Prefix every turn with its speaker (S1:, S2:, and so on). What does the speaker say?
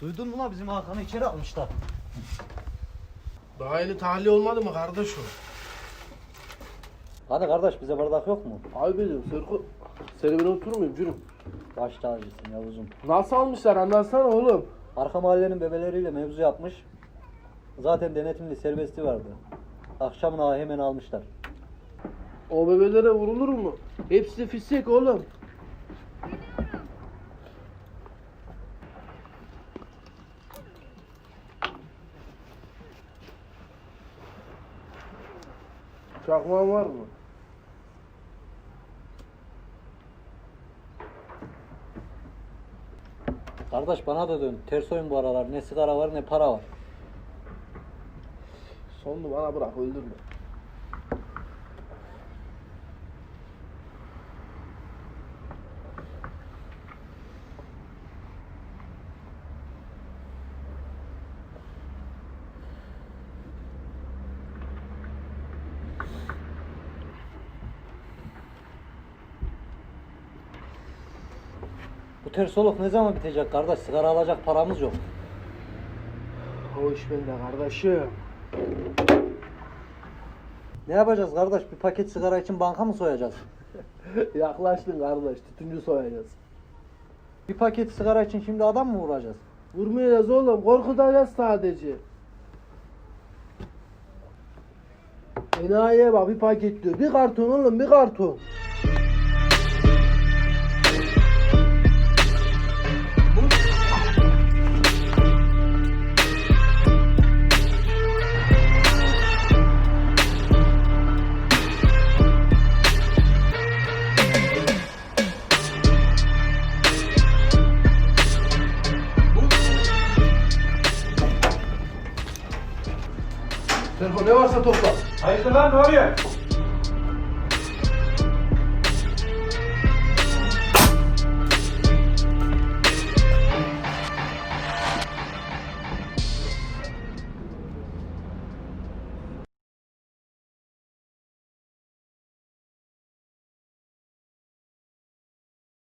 S1: Duydun mu la bizim Hakan'ı içeri almışlar.
S2: Daha yeni tahliye olmadı mı kardeş o?
S1: Hadi kardeş bize bardak yok mu?
S2: Abi benim Serko. Seni ben oturmayayım cürüm.
S1: Baş tacısın Yavuz'um.
S2: Nasıl almışlar anlatsana oğlum.
S1: Arka mahallenin bebeleriyle mevzu yapmış. Zaten denetimli serbesti vardı. Akşamına hemen almışlar.
S2: O bebelere vurulur mu? Hepsi fisik oğlum. Çakmağın var mı?
S1: Kardeş bana da dön. Ters oyun bu aralar. Ne sigara var ne para var.
S2: Sonunu bana bırak öldürme.
S1: Bu ters soluk ne zaman bitecek kardeş? Sigara alacak paramız yok.
S2: O iş bende kardeşim.
S1: Ne yapacağız kardeş? Bir paket sigara için banka mı soyacağız?
S2: Yaklaştın kardeş. Tütüncü soyacağız.
S1: Bir paket sigara için şimdi adam mı vuracağız?
S2: Vurmayacağız oğlum. Korkutacağız sadece. Enayiye bak bir paket diyor. Bir karton oğlum bir karton. Telefon ne varsa topla.
S3: Hayırdır lan ne oluyor?